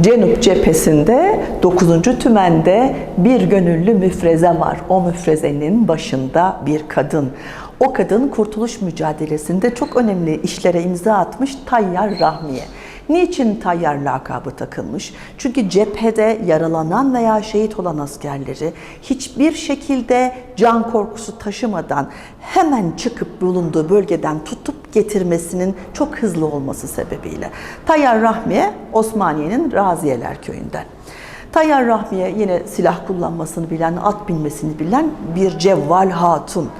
Cenup cephesinde 9. tümende bir gönüllü müfreze var. O müfrezenin başında bir kadın. O kadın kurtuluş mücadelesinde çok önemli işlere imza atmış Tayyar Rahmiye. Niçin Tayyar lakabı takılmış? Çünkü cephede yaralanan veya şehit olan askerleri hiçbir şekilde can korkusu taşımadan hemen çıkıp bulunduğu bölgeden tutup getirmesinin çok hızlı olması sebebiyle. Tayyar Rahmiye Osmaniye'nin Raziyeler köyünden. Tayyar Rahmiye yine silah kullanmasını bilen, at binmesini bilen bir cevval hatun.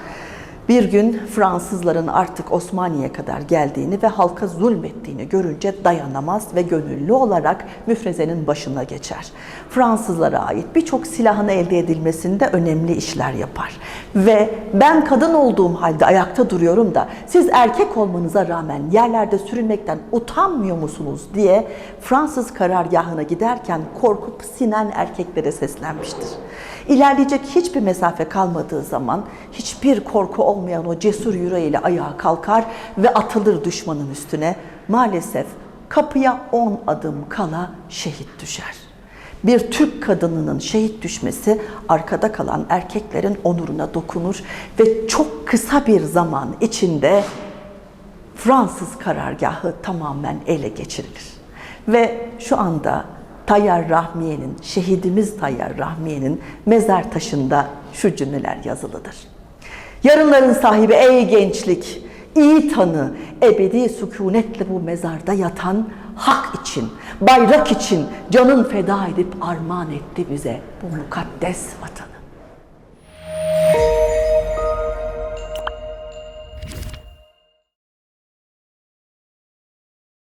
Bir gün Fransızların artık Osmaniye'ye kadar geldiğini ve halka zulmettiğini görünce dayanamaz ve gönüllü olarak müfrezenin başına geçer. Fransızlara ait birçok silahın elde edilmesinde önemli işler yapar. Ve ben kadın olduğum halde ayakta duruyorum da siz erkek olmanıza rağmen yerlerde sürünmekten utanmıyor musunuz diye Fransız karargahına giderken korkup sinen erkeklere seslenmiştir. İlerleyecek hiçbir mesafe kalmadığı zaman hiçbir korku olmayan o cesur yüreğiyle ayağa kalkar ve atılır düşmanın üstüne. Maalesef kapıya 10 adım kala şehit düşer. Bir Türk kadınının şehit düşmesi arkada kalan erkeklerin onuruna dokunur ve çok kısa bir zaman içinde Fransız karargahı tamamen ele geçirilir. Ve şu anda Tayyar Rahmiye'nin, şehidimiz Tayyar Rahmiye'nin mezar taşında şu cümleler yazılıdır. Yarınların sahibi ey gençlik, iyi tanı, ebedi sükunetle bu mezarda yatan hak için, bayrak için canın feda edip armağan etti bize bu mukaddes vatanı.